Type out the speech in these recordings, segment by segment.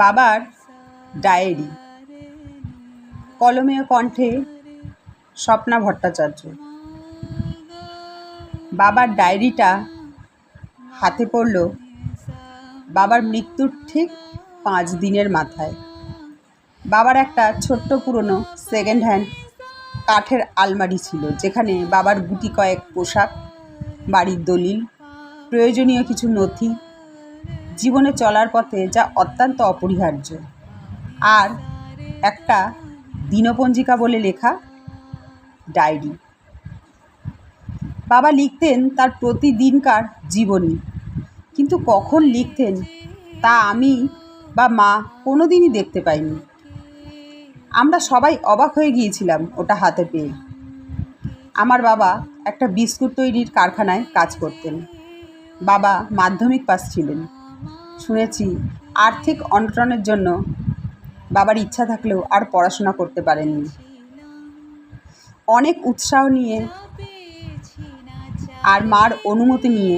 বাবার ডায়েরি, কলমে কণ্ঠে স্বপ্না ভট্টাচার্য। বাবার ডায়েরিটা হাতে পড়ল বাবার মৃত্যুর ঠিক পাঁচ দিনের মাথায়। বাবার একটা ছোট্ট পুরনো সেকেন্ড হ্যান্ড কাঠের আলমারি ছিল, যেখানে বাবার গুটি কয়েক পোশাক, বাড়ির দলিল, প্রয়োজনীয় কিছু নথি জীবনে চলার পথে যা অত্যন্ত অপরিহার্য। আর একটা দিনপঞ্জিকা বলে লেখা ডায়েরি। বাবা লিখতেন তার প্রতিদিনকার জীবনী। কিন্তু কখন লিখতেন তা আমি বা মা কোনো দিনই দেখতে পাইনি। আমরা সবাই অবাক হয়ে গিয়েছিলাম ওটা হাতে পেয়ে। আমার বাবা একটা বিস্কুট তৈরির কারখানায় কাজ করতেন। বাবা মাধ্যমিক পাস ছিলেন। শুনেছি, আর্থিক অনটনের জন্য বাবার ইচ্ছা থাকলেও আর পড়াশোনা করতে পারেননি। অনেক উৎসাহ নিয়ে আর মার অনুমতি নিয়ে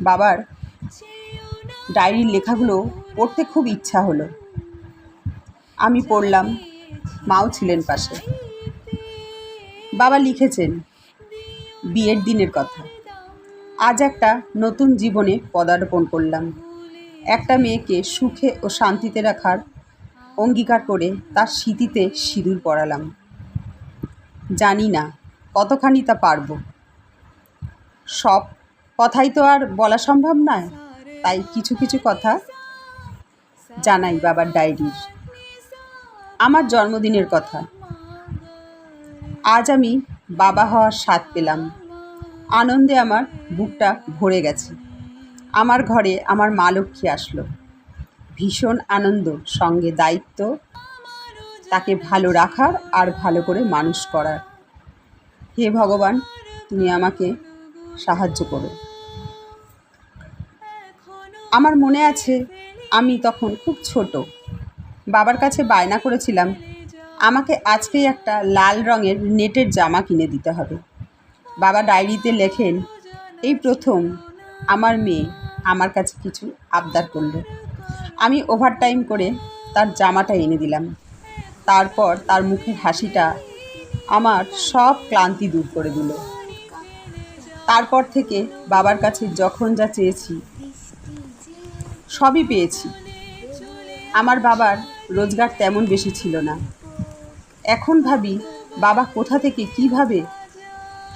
বাবার ডায়েরির লেখাগুলো পড়তে খুব ইচ্ছা হলো। আমি পড়লাম, মাও ছিলেন পাশে। বাবা লিখেছেন, বিয়ের দিনের কথা। আজ একটা নতুন জীবনে পদার্পণ করলাম। একটা মেয়েকে সুখে ও শান্তিতে রাখার অঙ্গীকার করে তার স্মৃতিতে সিঁদুর পরালাম। জানি না কতখানি তা পারব। সব কথাই তো আর বলা সম্ভব নয়, তাই কিছু কিছু কথা জানাই বাবার ডায়েরির। আমার জন্মদিনের কথা। আজ আমি বাবা হওয়ার স্বাদ পেলাম। আনন্দে আমার বুকটা ভরে গেছে। আমার ঘরে আমার মা লক্ষ্মী আসলো। ভীষণ আনন্দ, সঙ্গে দায়িত্ব, তাকে ভালো রাখার আর ভালো করে মানুষ করার। হে ভগবান, তুমি আমাকে সাহায্য করো। আমার মনে আছে, আমি তখন খুব ছোট। বাবার কাছে বায়না করেছিলাম, আমাকে আজকেই একটা লাল রঙের নেটের জামা কিনে দিতে হবে। বাবা ডায়েরিতে লেখেন, এই প্রথম আমার মেয়ে। আমার কাছে কিছু আবদার করল। আমি ওভারটাইম করে তার জামাটা এনে দিলাম। তারপর তার মুখের হাসিটা আমার সব ক্লান্তি দূর করে দিল। তারপর থেকে বাবার কাছে যখন যা চেয়েছি, সবই পেয়েছি। আমার বাবার রোজগার তেমন বেশি ছিল না। এখন ভাবি, বাবা কোথা থেকে কীভাবে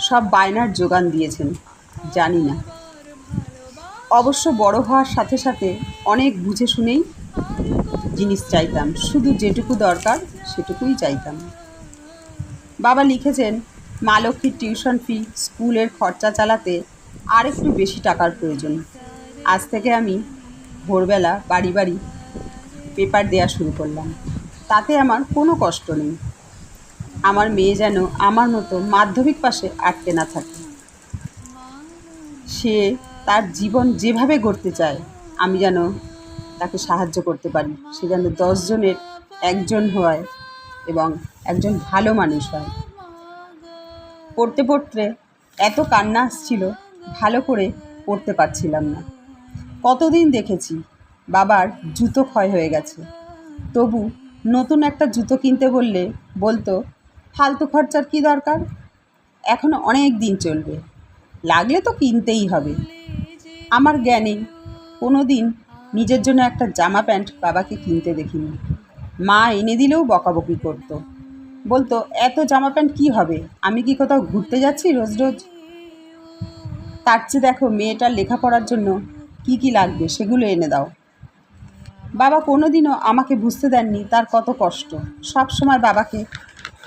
সব বায়নার যোগান দিয়েছেন জানি না। অবশ্য বড় হওয়ার সাথে সাথে অনেক বুঝে শুনেই জিনিস চাইতাম। শুধু যেটুকু দরকার, সেটুকুই চাইতাম। বাবা লিখেছেন, মা লক্ষ্মীর টিউশন ফি, স্কুলের খরচা চালাতে আর একটু বেশি টাকার প্রয়োজন। আজ থেকে আমি ভোরবেলা বাড়ি বাড়ি পেপার দেওয়া শুরু করলাম। তাতে আমার কোনো কষ্ট নেই। আমার মেয়ে যেন আমার মতো মাধ্যমিক পাশে আটকে না থাকে। সে তার জীবন যেভাবে গড়তে চায়, আমি যেন তাকে সাহায্য করতে পারি। সে যেন দশজনের একজন হয় এবং একজন ভালো মানুষ হয়। পড়তে পড়তে এত কান্না আসছিল, ভালো করে পড়তে পারছিলাম না। কতদিন দেখেছি, বাবার জুতো ক্ষয় হয়ে গেছে। তবু নতুন একটা জুতো কিনতে বললে বলতো, ফালতু খরচার কী দরকার? এখনও অনেক দিন চলবে। লাগলে তো কিনতেই হবে। আমার জ্ঞানে কোনো দিন নিজের জন্য একটা জামা প্যান্ট বাবাকে কিনতে দেখিনি। মা এনে দিলেও বকাবকি করতো। বলতো, এত জামা প্যান্ট কী হবে? আমি কি কোথাও ঘুরতে যাচ্ছি রোজ রোজ? তার চেয়ে দেখো, মেয়েটার লেখাপড়ার জন্য কি কি লাগবে সেগুলো এনে দাও। বাবা কোনোদিনও আমাকে বুঝতে দেননি তার কত কষ্ট। সব সময় বাবাকে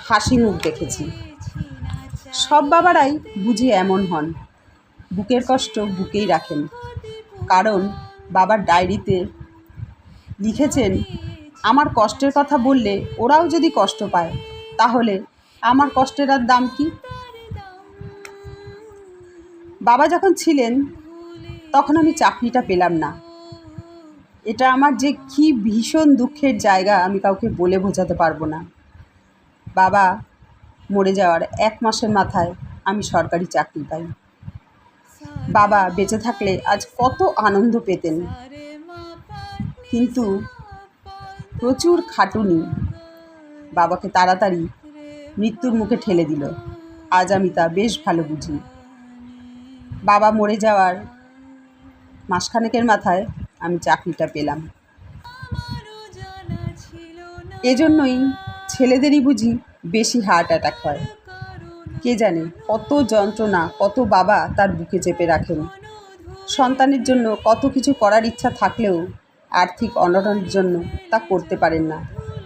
হাসি মুখ দেখেছি। সব বাবারাই বুঝি এমন হন। বুকের কষ্ট বুকেই রাখেন। কারণ বাবার ডায়েরিতে লিখেছেন, আমার কষ্টের কথা বললে ওরাও যদি কষ্ট পায়, তাহলে আমার কষ্টের আর দাম কি? বাবা যখন ছিলেন, তখন আমি চাকরিটা পেলাম না। এটা আমার যে কী ভীষণ দুঃখের জায়গা আমি কাউকে বলে বোঝাতে পারব না। বাবা মরে যাওয়ার এক মাসের মাথায় আমি সরকারি চাকরি পাই। বাবা বেঁচে থাকলে আজ কত আনন্দ পেতেন। কিন্তু প্রচুর খাটুনি। বাবাকে তাড়াতাড়ি মৃত্যুর মুখে ঠেলে দিল। আজ আমি তা বেশ ভালো বুঝি। বাবা মরে যাওয়ার মাসখানেকের মাথায় আমি চাকরিটা পেলাম। এজন্যই ছেলেদেরই বুঝি বেশি হার্ট অ্যাটাক হয়। কে জানে কত যন্ত্রণা, কত বাবা তার বুকে চেপে রাখেন। সন্তানের জন্য কত কিছু করার ইচ্ছা থাকলেও আর্থিক অনটনের জন্য তা করতে পারেন না,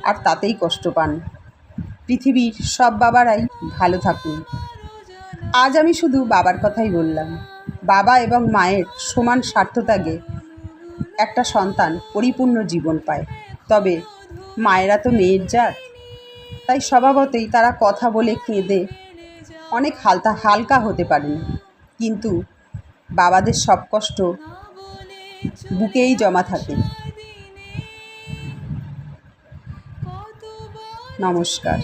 আর তাতেই কষ্ট পান। পৃথিবীর সব বাবারাই ভালো থাকুন। আজ আমি শুধু বাবার কথাই বললাম। বাবা এবং মায়ের সমান স্বার্থত্যাগে একটা সন্তান পরিপূর্ণ জীবন পায়। তবে মায়েরা তো মেয়ের জাত। তাই স্বভাবতেই তারা কথা বলে কেঁদে অনেক হালতা, হালকা হতে পারেন। কিন্তু বাবাদের সব কষ্ট বুকেই জমা থাকে। নমস্কার।